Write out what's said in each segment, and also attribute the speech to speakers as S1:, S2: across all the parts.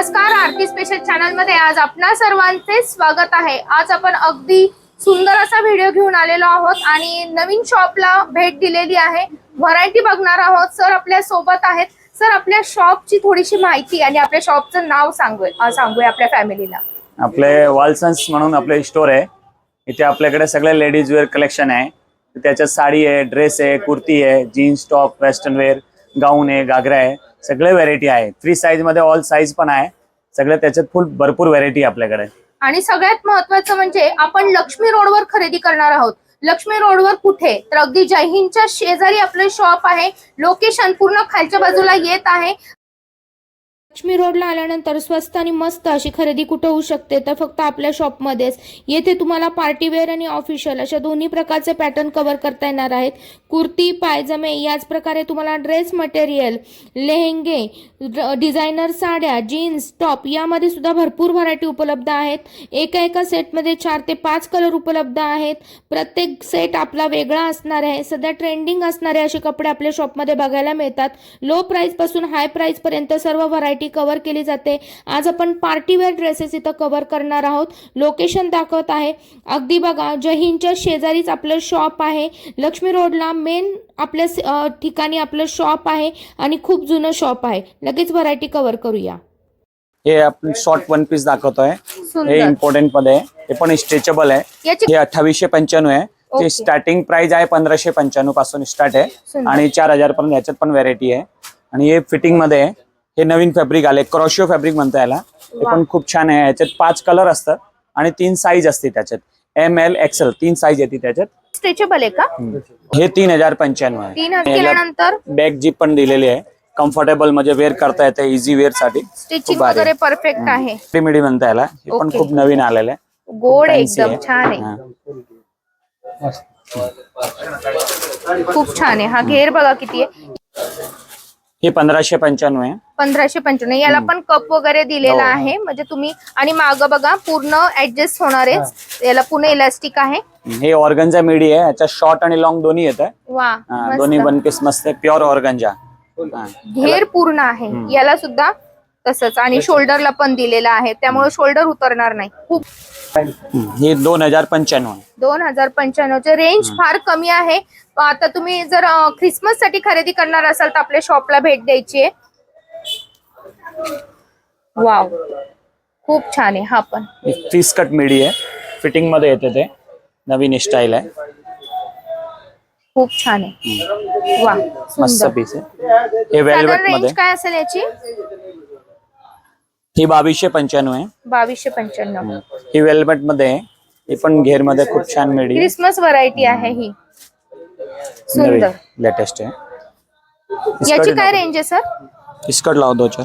S1: नमस्कार आरती स्पेशल चॅनलमध्ये आज आपणा सर्वांचे स्वागत आहे. आज आपण अगदी सुंदर असा व्हिडिओ घेऊन आलेलो आहोत आणि नवीन शॉपला भेट दिलेली आहे. व्हरायटी बघणार आहोत. सर आपल्यासोबत आहेत. सर आपल्या शॉपची थोडीशी माहिती आणि आपल्या शॉपचं नाव सांगूया सांगूया आपल्या फॅमिलीला
S2: आपले वॉल्सन्स म्हणून आपले स्टोर आहे. इथे आपल्याकडे सगळे लेडीज वेअर कलेक्शन आहे. त्याच्यात साडी आहे ड्रेस आहे कुर्ती आहे jeans top western wear gown आहे घागरा आहे. सगळे व्हेरायटी आहे. फ्री साईजमध्ये ऑल साईज पण आहे. सगळ्या त्याच्यात फुल भरपूर व्हरायटी आपल्याकडे.
S1: आणि सगळ्यात महत्वाचं म्हणजे आपण लक्ष्मी रोडवर खरेदी करणार आहोत. लक्ष्मी रोडवर कुठे? तर अगदी जयहिंदच्या शेजारी आपलं शॉप आहे. लोकेशन पूर्ण खालच्या बाजूला येत आहे. लक्ष्मी रोडला आल्यानंतर स्वस्त आणि मस्त अशी खरेदी कुठं होऊ शकते? तर फक्त आपल्या शॉपमध्येच. येथे तुम्हाला पार्टीवेअर आणि ऑफिशियल अशा दोन्ही प्रकारचे पॅटर्न कव्हर करता येणार आहेत. कुर्ती पायजमे याच प्रकारे तुम्हाला ड्रेस मटेरियल लेहेंगे डिझायनर साड्या जीन्स टॉप यामध्ये सुद्धा भरपूर व्हरायटी उपलब्ध आहेत. एका एका सेटमध्ये चार ते पाच कलर उपलब्ध आहेत. प्रत्येक सेट आपला वेगळा असणार आहे. सध्या ट्रेंडिंग असणारे असे कपडे आपल्या शॉपमध्ये बघायला मिळतात. लो प्राइसपासून हाय प्राईजपर्यंत सर्व व्हरायटी कव्हर केली जाते. आज आपण पार्टीवेअर ड्रेसेस इथं कव्हर करणार आहोत. लोकेशन दाखवत आहे. अगदी बघा जहीनच्या शेजारीच आपलं शॉप आहे. लक्ष्मी रोडला मेन आपल्या ठिकाणी आपलं शॉप आहे आणि खूप जुनं शॉप आहे. लगेच व्हरायटी कव्हर करूया.
S2: हे आपण शॉर्ट वन पीस दाखवतोय. हे इम्पॉर्टंटमध्ये हे पण स्ट्रेचेबल आहे. हे अठ्ठावीसशे पंच्याण्णव आहे. ते स्टार्टिंग प्राइस आहे पंधराशे पंच्याण्णवपासून स्टार्ट आहे. आणि चार हजार पर्यंत याच्यात पण व्हेरायटी आहे. आणि हे फिटिंगमध्ये आहे. हे नवीन फॅब्रिक आले. क्रॉशिओ फॅब्रिक म्हणता याला. हे. पण खूप छान आहे. याच्यात पाच कलर असतात आणि तीन साईज असते त्याच्यात. एम एल एक्सेल तीन साईज येते त्याच्यात.
S1: स्ट्रेचेबल आहे का?
S2: हे तीन हजार पंच्याण्णव
S1: तीन हजार. केल्यानंतर?
S2: बॅग जीप पण दिलेली आहे. कम्फर्टेबल म्हणजे वेअर करता येते इझी वेअरसाठी.
S1: स्टिचिंग वगैरे परफेक्ट आहे.
S2: रेडीमेड म्हणता याला. हे पण. खूप नवीन आलेलं आहे.
S1: गोड एकदम. छान आहे. खूप छान आहे. हा घेर बघा किती आहे.
S2: हे पंधराशे पंच्याण्णव आहे.
S1: पंधराशे पंच्याण्णव. याला पण कप वगैरे दिलेला
S2: हो.
S1: आहे. म्हणजे तुम्ही आणि माग बघा पूर्ण ऍडजस्ट होणार आहे. याला पूर्ण इलास्टिक आहे.
S2: हे ऑर्गनचा मिडी आहे. याच्यात शॉर्ट आणि लॉंग दोन्ही येत आहे.
S1: वा
S2: हा, दोन्ही. वन पीस मस्त आहे. प्युअर ऑर्गनजा
S1: घेर पूर्ण आहे. याला सुद्धा तसंच. आणि शोल्डरला पण दिलेला आहे. त्यामुळे शोल्डर उतरणार नाही. खूप
S2: हे दोन हजार पंच्याण्णव.
S1: दोन हजार पंच्याण्णवचे रेंज फार कमी आहे. आता तुम्ही जर ख्रिसमससाठी खरेदी करणार असाल तर आपल्या शॉपला भेट द्यायची आहे. वाव खूप छान आहे. हा पण.
S2: फिस कट मिडी आहे. फिटिंगमध्ये येते ते. नवीन स्टाईल आहे.
S1: खूप छान आहे. वा
S2: मस्त
S1: सुंदर.
S2: पीस आहे. हे
S1: साधारण
S2: वेल्वेटमध्ये.
S1: रेंज काय असेल याची?
S2: ही बावीसशे पंच्याण्णव आहे.
S1: बावीसशे पंच्याण्णव.
S2: ही वेल्वेटमध्ये आहे. ही पण घेरमध्ये खूप छान आहे
S1: क्रिसमस व्हरायटी आहे ही. सुंदर.
S2: लेटेस्ट आहे.
S1: याची काय रेंज आहे सर
S2: इस्कट लाव दो चार.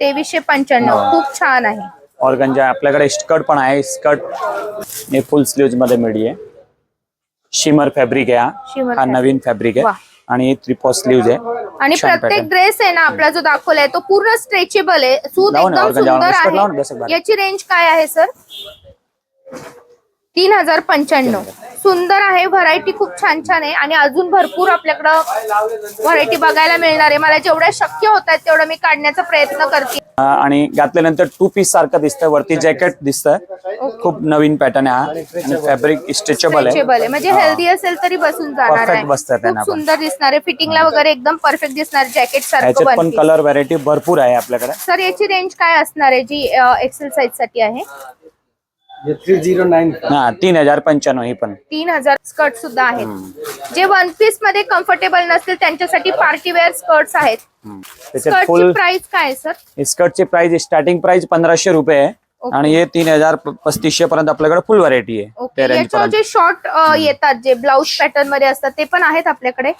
S1: तेवीसशे पंच्याण्णव. खूप छान आहे.
S2: ऑर्गनजा आपल्याकडे स्कर्ट पण आहे. स्कर्ट हे फुल स्लीव्हमध्ये मिडी आहे. शिमर फॅब्रिक आहे हा. नवीन फॅब्रिक. आहे. आणि थ्री स्लीव्ह आहे
S1: आणि
S2: छान
S1: प्रत्येक
S2: pattern.
S1: ड्रेस आहे ना आपला जो दाखवलाय तो पूर्ण स्ट्रेचेबल आहे सूत
S2: लावा ना,
S1: एकदम
S2: organza
S1: सुंदर
S2: लावा ना,
S1: आहे. याची रेंज काय आहे सर तीन हजार पंच्याण्णव. सुंदर आहे व्हरायटी खूप छान छान आहे आणि अजून भरपूर आपल्याकडं व्हरायटी बघायला मिळणार आहे. मला जेवढ्या शक्य होत आहेत तेवढं मी काढण्याचा प्रयत्न करते.
S2: आणि घातल्यानंतर टू पीस सारखं दिसतंय. वरती जॅकेट दिसतंय. खूप नवीन पॅटर्न आहे हा. आणि फॅब्रिक स्ट्रेचेबल आहे.
S1: म्हणजे हेल्दी असेल तरी बसून जाणार आहे. सुंदर दिसणार आहे. फिटिंगला वगैरे एकदम परफेक्ट दिसणार जॅकेट सारखं
S2: पण. कलर व्हरायटी भरपूर आहे आपल्याकडे.
S1: सर याची रेंज काय असणार आहे जी एक्सेल साईजसाठी आहे?
S3: थ्री जीरो नाइन
S2: हा तीन हजार पंच्याण्णव ही पण.
S1: तीन हजार स्कर्ट सुद्धा आहेत. जे वन पीसमध्ये कम्फर्टेबल नसतील त्यांच्यासाठी पार्टी वेअर स्कर्ट्स आहेत. स्कर्टची
S2: फुल
S1: प्राइस काय आहे सर
S2: स्कर्टची प्राइस स्टार्टिंग प्राइस पंधराशे रुपये आहे.
S1: ओके.
S2: आणि हे तीन हजार पस्तीसशे पर्यंत आपल्याकडे फुल व्हरायटी आहे
S1: ओके.
S2: त्या रेंज
S1: याच्यावर
S2: पर्यंत.
S1: जे शॉर्ट येतात जे ब्लाउज पॅटर्नमध्ये असतात ते पण आहेत आपल्याकडे?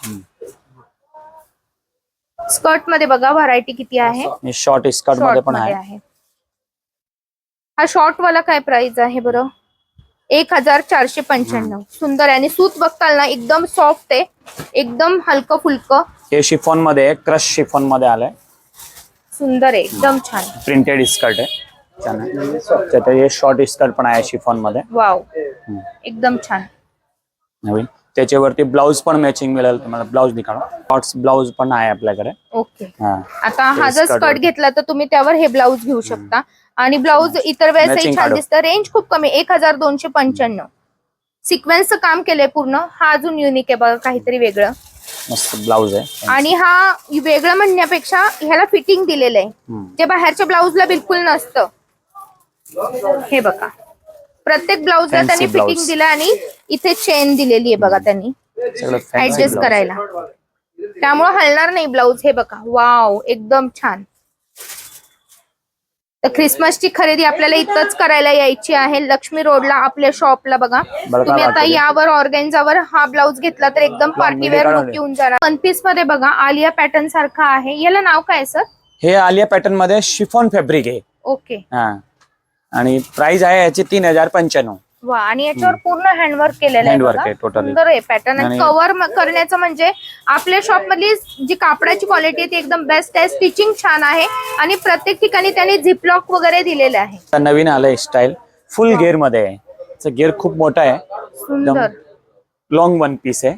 S1: स्कर्टमध्ये बघा व्हरायटी किती आहे.
S2: शॉर्ट स्कर्टमध्ये
S1: शॉर्ट
S2: पण
S1: मध्ये
S2: आहे.
S1: आहे. हा शॉर्ट वाला काय प्राइस आहे बरं? एक हजार चारशे पंच्याण्णव. सुंदर आहे. आणि सूत बघताल ना एकदम सॉफ्ट आहे. एकदम हलकं फुलकं.
S2: हे शिफॉनमध्ये क्रश शिफॉनमध्ये आलंय.
S1: सुंदर आहे. एकदम छान.
S2: प्रिंटेड स्कर्ट आहे. छान आहे. हे शॉर्ट स्कर्ट पण आहे शिफॉनमध्ये
S1: वाव एकदम छान.
S2: नवीन. त्याच्यावरती ब्लाऊज पण मॅचिंग मिळेल तुम्हाला. ब्लाऊज निकाल शॉर्ट्स ब्लाऊज पण आहे आपल्याकडे.
S1: ओके
S2: हा.
S1: आता हा जर स्कर्ट. घेतला तर तुम्ही त्यावर हे ब्लाऊज घेऊ शकता. आणि ब्लाऊज इतर वेळेसही छान. दिसतं. रेंज खूप कमी एक हजार दोनशे पंच्याण्णव. सिक्वेन्सचं काम केलंय पूर्ण. हा अजून युनिक आहे बघा काहीतरी वेगळं.
S2: मस्त ब्लाऊज आहे.
S1: आणि हा वेगळं म्हणण्यापेक्षा ह्याला फिटिंग दिलेलं आहे. जे बाहेरच्या ब्लाऊजला बिलकुल नसतं. हे बघा. प्रत्येक ब्लाऊजला त्यांनी फिटिंग. दिलं आणि इथे चेन दिलेली आहे बघा त्यांनी. ऍडजस्ट. करायला. त्यामुळे हलणार नाही ब्लाऊज. हे बघा. वाव एकदम छान. तर ख्रिसमसची खरेदी आपल्याला इथंच करायला यायची आहे. लक्ष्मी रोडला आपल्या शॉपला बघा.
S2: बरं
S1: तुम्ही आता? यावर ऑर्गेन्झावर हा ब्लाऊज घेतला तर एकदम पार्टी वेअर
S2: काढून
S1: लुक. येऊन जाणार. वन पीसमध्ये बघा आलिया पॅटर्न सारखा आहे. याला नाव काय सर
S2: हे आलिया पॅटर्नमध्ये शिफॉन फॅब्रिक आहे.
S1: ओके
S2: हा. आणि प्राइस आहे याची तीन हजार पंच्याण्णव.
S1: वा आणि याच्यावर पूर्ण हँडवर्क केलेलं आहे बघा.
S2: totally.
S1: सुंदर आहे पॅटर्न आणि कव्हर करण्याचं म्हणजे आपल्या शॉप मधली जी कापडाची क्वालिटी आहे ती एकदम बेस्ट आहे. स्टिचिंग छान आहे. आणि प्रत्येक ठिकाणी त्यांनी झिपलॉक वगैरे दिलेले आहे.
S2: आता नवीन आलंय स्टाईल फुल गेअरमध्ये आहे. गेअर खूप मोठा आहे.
S1: सुंदर.
S2: लॉंग वन पीस आहे.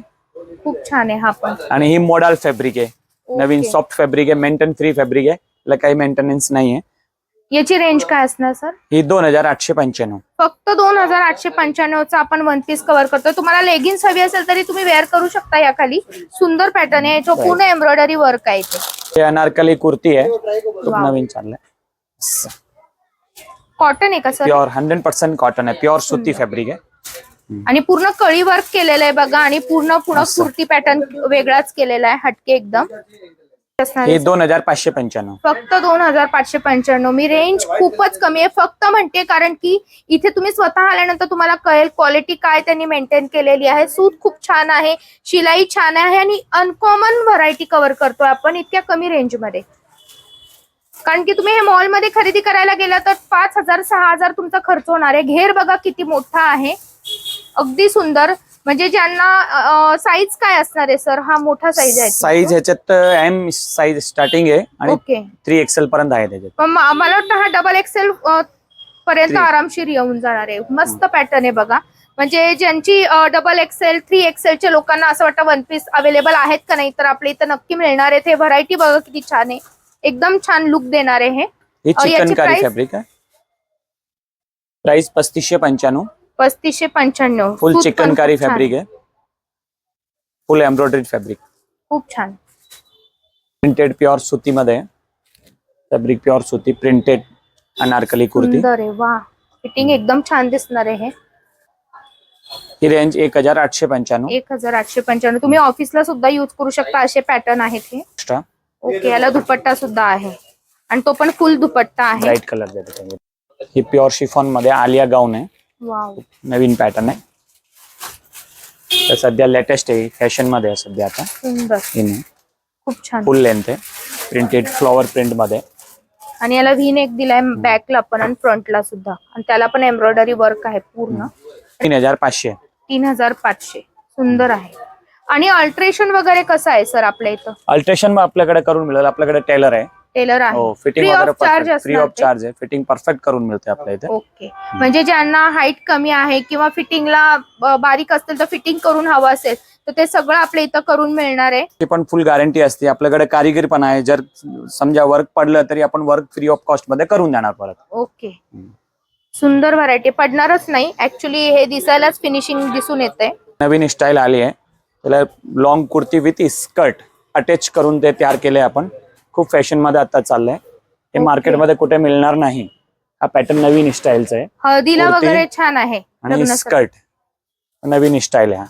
S1: खूप छान आहे हा पण.
S2: आणि ही मोडाल फॅब्रिक आहे. नवीन. सॉफ्ट फॅब्रिक आहे. मेंटेन फ्री फॅब्रिक आहे. काही मेंटेनन्स नाही आहे
S1: याची रेंज काय असणार सर
S2: ही दोन हजार आठशे पंच्याण्णव.
S1: फक्त दोन हजार आठशे पंच्याण्णवचा आपण वन पीस कव्हर करतो तुम्हाला लेगिन्स हवी असेल तरी तुम्ही वेअर करू शकता या खाली सुंदर पॅटर्न आहे. याच्यावर पूर्ण एम्ब्रॉयडरी वर्क आहे
S2: हे अनारकली कुर्ती आहे. खूप
S1: Wow.
S2: नवीन चाललंय.
S1: कॉटन आहे का sir
S2: pure hundred percent cotton आहे. प्युअर सुती फॅब्रिक आहे.
S1: आणि पूर्ण कळी वर्क केलेलं आहे बघा आणि पूर्ण पूर्ण. कुर्ती पॅटर्न वेगळाच केलेला आहे हटके एकदम.
S2: हे. दोन हजार पाचशे पंच्याण्णव.
S1: फक्त दोन हजार पाचशे पंच्याण्णव. मी रेंज खूपच कमी आहे. फक्त म्हणते कारण की इथे तुम्ही स्वतः आल्यानंतर तुम्हाला कळेल क्वालिटी काय त्यांनी मेंटेन केलेली आहे. सूत खूप छान आहे. शिलाई छान आहे आणि अनकॉमन व्हरायटी कव्हर करतोय आपण इतक्या कमी रेंजमध्ये. कारण की तुम्ही हे मॉलमध्ये खरेदी करायला गेला तर पाच हजार सहा हजार तुमचा खर्च होणार आहे. घेर बघा किती मोठा आहे. अगदी सुंदर. म्हणजे ज्यांना साईज काय असणार आहे सर हा मोठा साईज आहे
S2: साईज ह्याच्यात एम साईज स्टार्टिंग आहे आणि
S1: ओके
S2: थ्री एक्सेल पर्यंत आहे त्याच्यात.
S1: मला वाटतं हा डबल एक्सेल पर्यंत. आरामशीर येऊन जाणार आहे. मस्त पॅटर्न आहे बघा. म्हणजे ज्यांची डबल एक्सेल थ्री एक्सेलच्या लोकांना असं वाटतं वन पीस अवेलेबल आहेत का नाही तर आपल्या इथं नक्की मिळणार आहे ते व्हरायटी बघा किती छान आहे. एकदम छान लुक देणार आहे हे.
S2: ही चिकनकारी? फॅब्रिक आहे. प्राइस पस्तीसशे पंच्याण्णव.
S1: पस्तीसशे पंच्याण्णव.
S2: फुल चिकनकारी फॅब्रिक आहे. फुल एम्ब्रॉयडरी फॅब्रिक
S1: खूप छान.
S2: प्रिंटेड प्युअर सुतीमध्ये. फॅब्रिक प्युअर सुती प्रिंटेड अनारकली कुर्ती.
S1: आहे. वा. फिटिंग एकदम छान दिसणार आहे हे.
S2: रेंज एक हजार आठशे पंच्याण्णव.
S1: एक हजार आठशे पंच्याण्णव. तुम्ही ऑफिसला सुद्धा युज करू शकता असे पॅटर्न आहेत हे.
S2: एक्स्ट्रा
S1: ओके याला दुपट्टा सुद्धा आहे. आणि तो पण फुल दुपट्टा आहे.
S2: ब्राईट कलर ही प्युअर शिफॉनमध्ये आलिया गाऊन आहे नवीन पॅटर्न आहे. तर सध्या लेटेस्ट आहे फॅशनमध्ये आहे सध्या आता.
S1: खूप छान.
S2: फुल लेंथ आहे. प्रिंटेड फ्लॉवर प्रिंटमध्ये.
S1: आणि याला व्ही नेक दिलाय बॅकला पण आणि फ्रंटला सुद्धा. आणि त्याला पण एम्ब्रॉयडरी वर्क आहे पूर्ण.
S2: तीन हजार पाचशे
S1: तीन हजार पाचशे. सुंदर आहे. आणि अल्ट्रेशन वगैरे कसं आहे सर आपल्या इथं?
S2: अल्ट्रेशन आपल्याकडे करून मिळेल. आपल्याकडे टेलर आहे.
S1: टेलर आहे.
S2: हो फिटिंग
S1: Free of
S2: वगैरे
S1: charge
S2: परफेक्ट फ्री
S1: असणार
S2: ऑफ
S1: ते?
S2: चार्ज आहे. फिटिंग परफेक्ट करून मिळते आपल्या इथे.
S1: ओके म्हणजे ज्यांना हाईट कमी आहे किंवा फिटिंगला बारीक असतील तर फिटिंग करून हवं असेल तर ते सगळं आपल्या इथं करून मिळणार आहे.
S2: ती पण फुल गॅरंटी असते. आपल्याकडे कारिगिरी पण आहे. जर समजा वर्क पडलं तरी आपण वर्क फ्री ऑफ कॉस्टमध्ये करून देणार परत.
S1: ओके सुंदर व्हरायटी पडणारच नाही. ऍक्च्युली हे दिसायलाच फिनिशिंग दिसून येते
S2: नवीन स्टाईल आली आहे. त्याला long kurti with skirt attach करून ते तयार केले आपण. खूप फॅशनमध्ये आता चाललंय. हे
S1: Okay.
S2: मार्केटमध्ये कुठे मिळणार नाही. हा पॅटर्न नवीन स्टाईलचा आहे.
S1: हळदीला
S2: कुर्ती
S1: वगैरे छान आहे.
S2: आणि
S1: लग्नासाठी.
S2: स्कर्ट. नवीन स्टाईल आहे हा.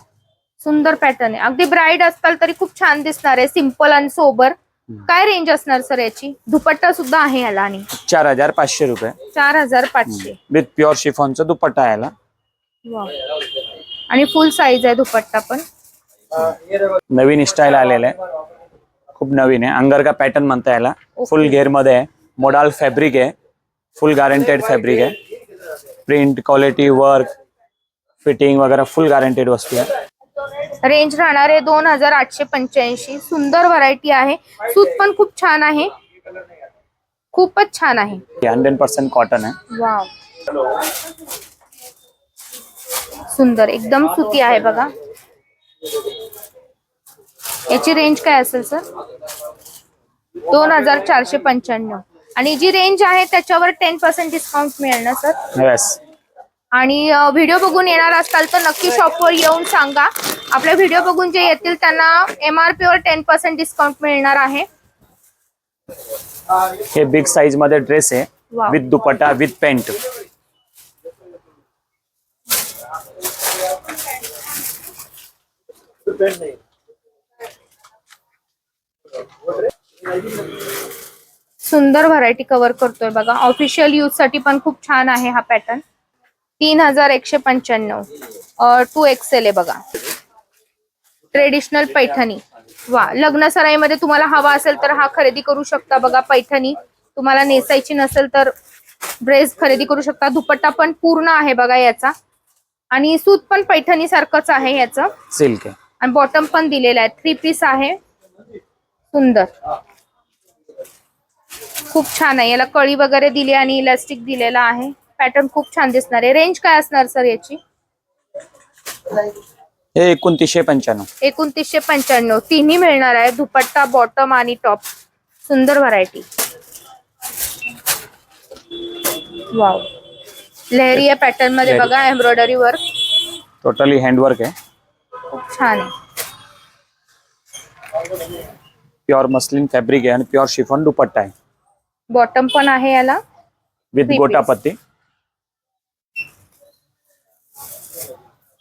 S1: सुंदर पॅटर्न आहे. अगदी ब्राईड असताल तरी खूप छान दिसणार आहे. सिंपल आणि सोबर. काय रेंज असणार सर याची? दुपट्टा सुद्धा आहे याला आणि.
S2: चार हजार पाचशे रुपये.
S1: चार हजार पाचशे.
S2: विथ प्युअर शिफॉनचा दुपट्टा आहे याला.
S1: वा. आणि फुल साईज आहे दुपट्टा पण.
S2: नवीन स्टाईल आलेला आहे. खूप नवीन आहे. अंगर का पॅटर्न म्हणता याला फुल घेरमध्ये आहे. मोडाल फॅब्रिक आहे. फुल गॅरंटेड फॅब्रिक आहे. प्रिंट क्वालिटी वर्क फिटिंग वगैरे फुल गॅरंटेड वस्तू आहे.
S1: रेंज राहणार आहे दोन हजार आठशे पंच्याऐंशी. सुंदर व्हरायटी आहे. सूत पण खूप छान आहे. खूपच छान आहे.
S2: हंड्रेड पर्सेंट कॉटन आहे.
S1: वाव सुंदर एकदम सुती आहे बघा. याची रेंज काय असेल सर दोन हजार चारशे पंच्याण्णव. आणि जी रेंज आहे त्याच्यावर टेन पर्सेंट डिस्काउंट मिळेल ना सर
S2: येस
S1: आणि व्हिडिओ बघून येणार असाल तर नक्की शॉपवर येऊन सांगा. आपल्या व्हिडिओ बघून जे येतील त्यांना एमआरपी वर टेन पर्सेंट डिस्काउंट मिळणार आहे.
S2: हे बिग साईजमध्ये ड्रेस आहे. विथ दुपट्टा विथ पेंट
S1: सुंदर व्हरायटी कव्हर करतोय बघा. ऑफिशियल यूजसाठी पण खूप छान आहे हा पॅटर्न तीन हजार एकशे पंच्याण्णव. टू एक्सेल आहे बघा. ट्रेडिशनल पैठणी. वा लग्न सराईमध्ये तुम्हाला हवा असेल तर हा खरेदी करू शकता बघा पैठणी. तुम्हाला नेसायची नसेल तर ड्रेस खरेदी करू शकता. दुपट्टा पण पूर्ण आहे बघा याचा. आणि सूत पण पैठणी सारखंच आहे याचं.
S2: सिल्क
S1: आणि बॉटम पण दिलेला आहे. थ्री पीस आहे. सुंदर. खूप छान आहे. याला कळी वगैरे दिली आणि इलास्टिक दिलेला आहे. पॅटर्न खूप छान दिसणार आहे. रेंज काय असणार सर याची?
S2: हे एकोणतीसशे पंच्याण्णव.
S1: एकोणतीसशे पंच्याण्णव. तिन्ही मिळणार आहे. दुपट्टा बॉटम आणि टॉप सुंदर व्हरायटी वाव लहरी या पॅटर्न मध्ये
S2: लहरी.
S1: बघा एम्ब्रॉयडरी वर्क
S2: टोटली हँडवर्क आहे.
S1: खूप छान आहे.
S2: प्युअर मस्लिन फॅब्रिक आहे आणि प्युअर शिफॉन दुपट्टा आहे.
S1: बॉटम पण आहे याला.
S2: विथ
S1: Three
S2: गोटापत्ती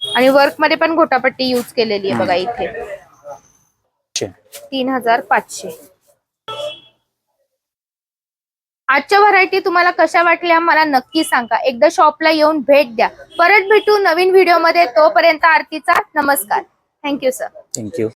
S1: आणि वर्कमध्ये पण घोटापट्टी यूज केलेली आहे बघा इथे. तीन हजार पाचशे. आजच्या व्हरायटी तुम्हाला कशा वाटल्या मला नक्की सांगा. एकदा शॉपला येऊन भेट द्या. परत भेटू नवीन व्हिडिओमध्ये. तोपर्यंत आरतीचा नमस्कार. Thank you sir
S2: thank you